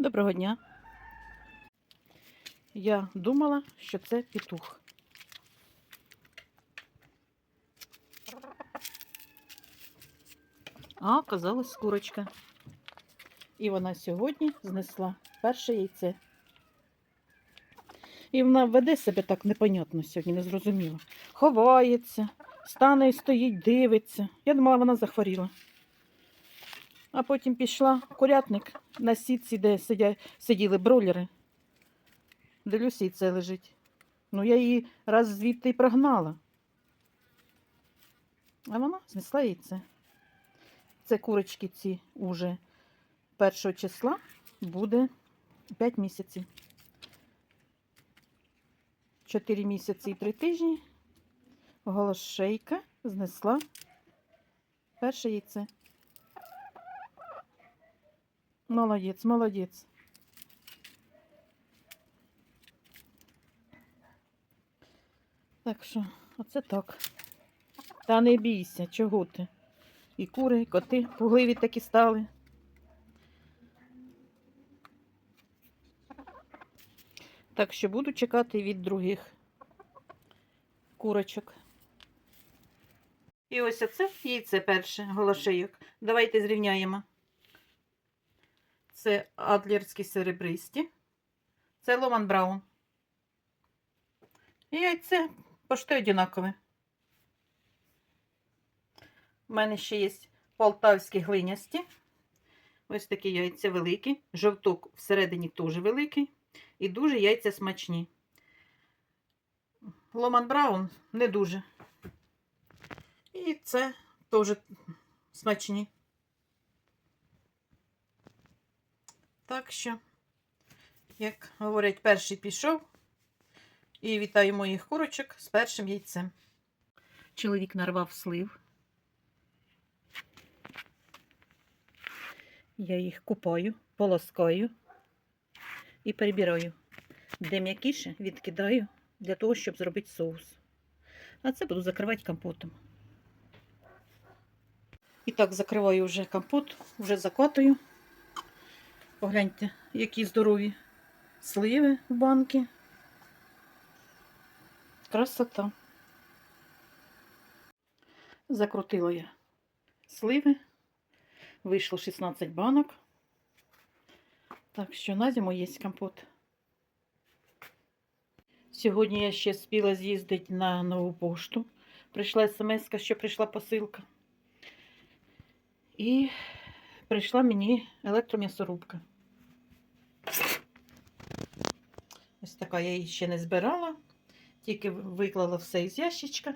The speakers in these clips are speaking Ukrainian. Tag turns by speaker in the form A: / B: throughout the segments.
A: Доброго дня. Я думала, що це петух. А оказалась курочка. І вона сьогодні знесла перше яйце. І вона веде себе так непонятно сьогодні, незрозуміло. Ховається, стане і стоїть, дивиться. Я думала, вона захворіла. А потім пішла курятник на сітці, де сидя, сиділи бройлери. Дивлюся, і це лежить. Ну, я її раз звідти й прогнала. А вона знесла яйце. Це курочки ці уже першого числа буде 5 місяців. 4 місяці і 3 тижні. Голошейка знесла перше яйце. Молодець, молодець. Так що, оце так. Та не бійся, чого ти? І кури, і коти пугливі такі стали. Так що буду чекати від других курочок. І ось оце яйце перше голошейок. Давайте зрівняємо. Це адлерські серебристі. Це Ломан Браун. І яйце пошти однакове. У мене ще є полтавські глинясті. Ось такі яйця великі. Жовток всередині теж великий. І дуже яйця смачні. Ломан Браун не дуже. І це теж смачні. Так що, як говорять, перший пішов. І вітаю моїх курочок з першим яйцем. Чоловік нарвав слив. Я їх купаю, полоскаю і перебираю. Де м'якіше відкидаю для того, щоб зробити соус. А це буду закривати компотом. І так, закриваю вже компот, вже закатую. Погляньте, які здорові сливи в банки. Красота. Закрутила я сливи. Вийшло 16 банок. Так що на зиму є компот. Сьогодні я ще спіла з'їздити на нову пошту. Прийшла смс, що прийшла посилка. І прийшла мені електром'ясорубка. Ось така я її ще не збирала, тільки виклала все із ящичка.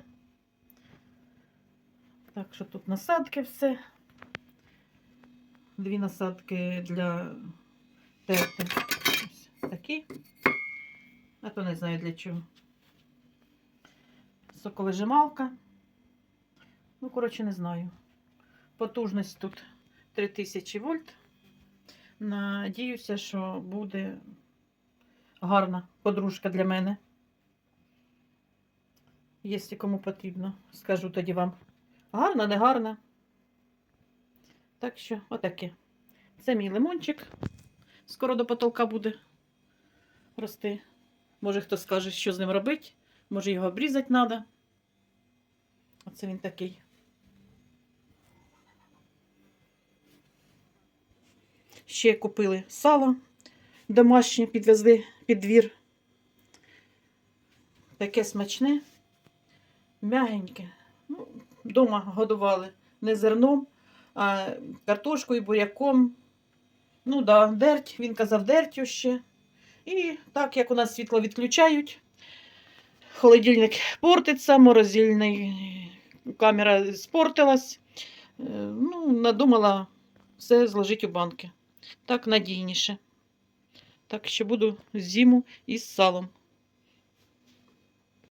A: Так що тут насадки все. Дві насадки для терти. Ось такі. А то не знаю для чого. Соковижималка. Ну, коротше, не знаю. Потужність тут 3000 вольт. Надіюся, що буде гарна подружка для мене. Якщо кому потрібно, скажу тоді вам. Гарна, не гарна. Так що, отаке. Це мій лимончик. Скоро до потолка буде рости. Може, хто скаже, що з ним робити. Може, його обрізати треба. Оце він такий. Ще купили сало домашнє, підвезли під двір. Таке смачне, м'ягеньке. Ну, Дома годували не зерном, а картошкою, буряком. Ну да, дерть, він казав дертю ще. І так як у нас світло відключають, холодильник портиться, морозильний камера спортилась. Е, Ну, надумала все зложити у банки. Так надійніше. Так що буду зиму із салом.